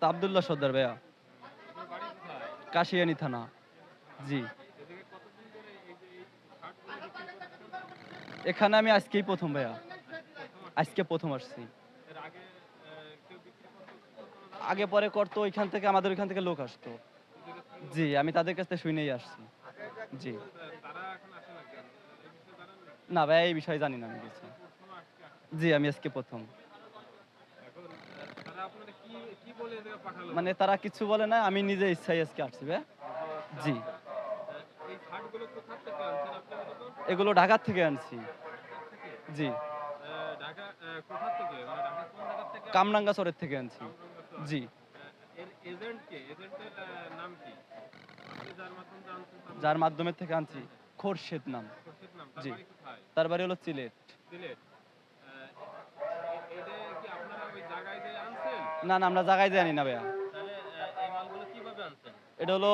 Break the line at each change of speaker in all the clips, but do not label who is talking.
তো আবদুল্লাহ সর্দার ভাইয়া। কাশিয়ানি থানা। জি। এখানে আমি আজকেই প্রথম ভাইয়া। আজকে প্রথম আসছি। আগে পরে করতো, ওইখান থেকে আমাদের ওইখান থেকে লোক আসতো। জি, আমি তাদের কাছ থেকে শুনেই আসছি। জি। না ভাই এই বিষয়ে জানি না আমি কিছু। জি, আমি আজকে প্রথম। মানে তারা কিছু বলে না আমি নিজে ইচ্ছাই আজকে আসছি জি। এগুলো ঢাকার থেকে আনছি। জি। কামরাঙ্গা চরের থেকে আনছি। জি। যার মাধ্যমে থেকে আনছি। খোরশেদ নাম। জি। তার বাড়ি হলো সিলেট। না না আমরা জায়গায় জানি না ভাইয়া। এটা হলো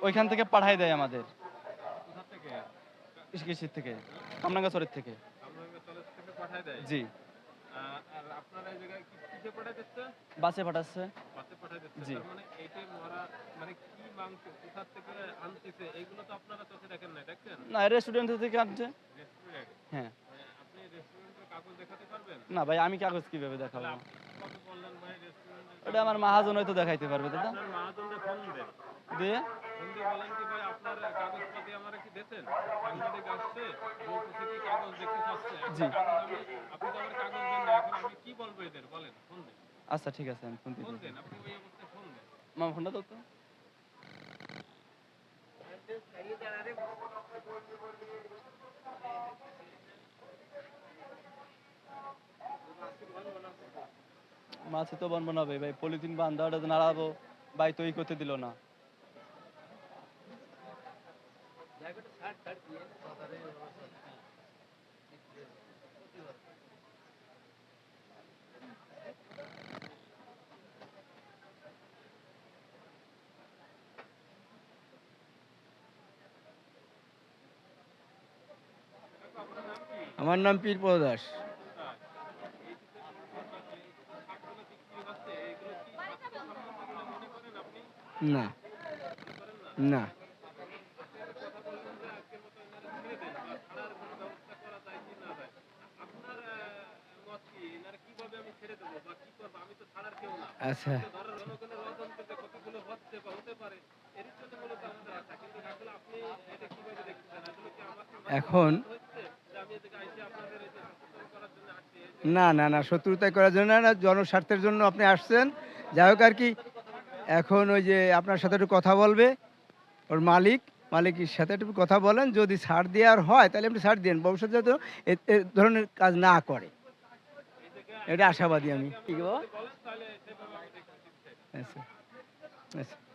ওইখান থেকে পাঠাই দেয় আমাদের। কৃষির থেকে কামরাঙ্গা চরের থেকে জি। বাসে পাঠাচ্ছে। জি। না রেস্টুরেন্ট থেকে আনছে। হ্যাঁ। না ভাই আমি কাগজ কীভাবে দেখাবো? ওটা আমার মাহাজন হয়তো দেখাইতে পারবে দাদা দিয়ে? জি। আচ্ছা ঠিক আছে আমি ফোন দিচ্ছি। মামা ফোনটা তো। মাছ তো বানবো না ভাই পলিথিন বান্ধাটা নাড়াবো, ভাই, তো ই করতে দিল না।
আমার নাম পীরপদ দাস। না। না। আচ্ছা। এখন না না না, শত্রুতা করার জন্য না, জনস্বার্থের জন্য আপনি আসছেন। যাই হোক আর কি এখন ওই যে আপনার সাথে একটু কথা বলবে ওর মালিক মালিকের সাথে একটু কথা বলেন যদি ছাড় দেওয়ার হয় তাহলে আপনি ছাড় দেন। ভবিষ্যতে যাতে এ- ধরনের কাজ না করে। এটা আশাবাদী আমি? আচ্ছা আচ্ছা